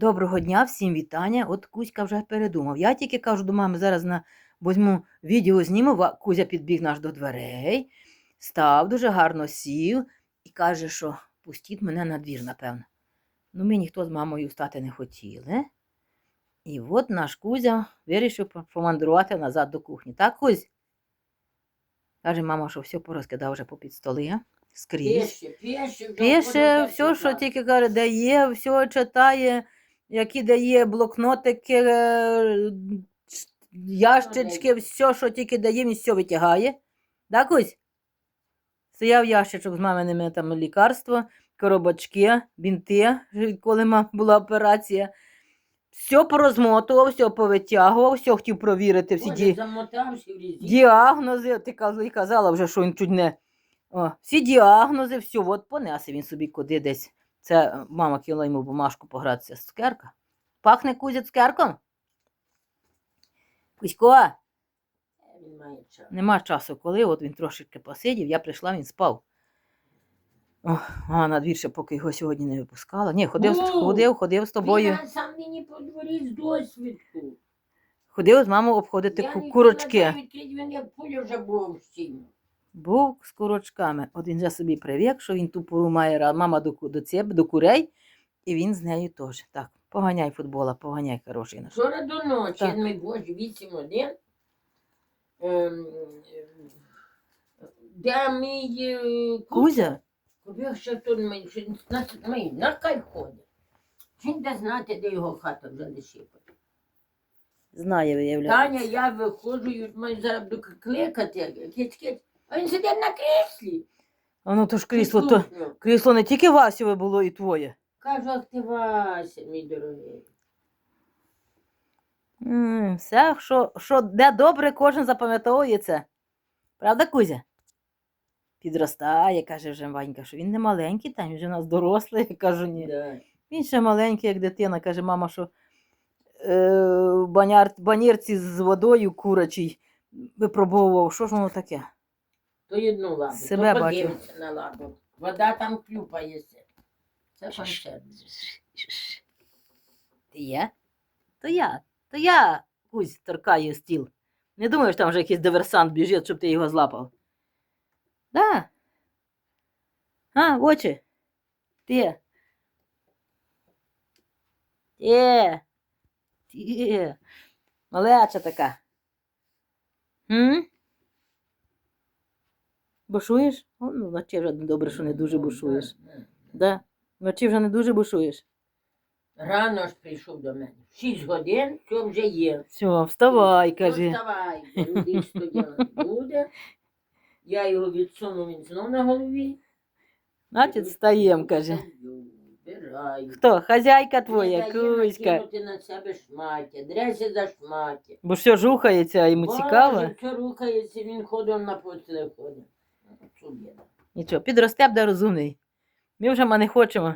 Доброго дня, всім вітання. От Кузька вже передумав. Я тільки кажу до мами, зараз на возьму відео зніму. Кузя підбіг наш до дверей, став дуже гарно сів і каже, що пустіть мене на двір, напевно. Ну, ми ніхто з мамою стати не хотіли. І от наш Кузя вирішив помандрувати назад до кухні. Так, Кузь? Каже мама, що все порозкидав вже попід столи, скрізь. Пише, все, що тільки каже, дає, все читає, які дає блокнотики, е, ящички, все, що тільки дає, він все витягає. Да, Кузь? Стояв ящичок з маминими там лікарства, коробочки, бінти, коли мама була операція. Все порозмотував, все повитягував, все хотів провірити всі ді... Діагнози. Ти каз- казала вже, що він чуть не. О, всі діагнози, все, от понесе він собі куди десь. Це е, мама кинула йому бумажку погратися з цукерка. Пахне кузя цукерком? Кузько, Він має нема часу, коли от він трошечки посидів, я прийшла, він спав. О, а на двір ще поки його сьогодні не випускала. Ні, ходив, Ну, ходив, ходив з тобою. Він сам мені по дворі з досвідку. Ходив з мамою обходити Я ку- не курочки. хотіла відкрити, він як пуля вже був в. Був з курочками. От він вже собі привик, що він ту пору має мама до, до, цеб, до курей, і він з нею теж. Так, поганяй футбола, поганяй хороший наш. Вчора до ночі, Так. ми боже, 8 один. Ем, де мій е, Кузя? Кубів ще тут він на, мій, на кай ходить. Він де знати, де його хата вже лишила. Знає, виявляється. Таня, я виходжу, і зараз буду кликати, киць. А він сидить на кріслі. А ну то ж крісло, то, крісло не тільки Васіве було і твоє. Кажу, ах ти Вася, мій дорогий. М, все, що, що де добре, кожен запам'ятовує це. Правда, Кузя? Підростає, каже вже Ванька, що він не маленький, там він вже у нас дорослий. Я кажу, ні. Да. Він ще маленький, як дитина, каже мама, що е, в баняр, банірці з водою курачій випробовував. Що ж воно таке? То одну лабу, Себе то бачу. подивиться на лабу. Вода там клюпається. Це концерт. Ти є? То я, то я кузь торкаю стіл. Не думаєш, там вже якийсь диверсант біжить, щоб ти його злапав. Да. А, очі. Ти. Ти. Ти. Малеча така. М? Бушуєш? О, ну, вночі вже добре, що не дуже бушуєш. Да. Вночі вже не дуже бушуєш. Рано ж прийшов до мене. Шість годин, все вже є. Все, вставай, Ну, каже. Вставай, люди стояти буде. Я його відсунув, він знов на голові. Значить, встаєм, каже. Вбираю. Хто? Хазяйка твоя, Кузька. накинути на себе шмаття, дряся за шмаття. Бо все жухається, йому Боже, цікаво. Що рухається, він ходом на поціле ходить. Біда. Нічого, підросте буде розумний. Ми вже ма не хочемо.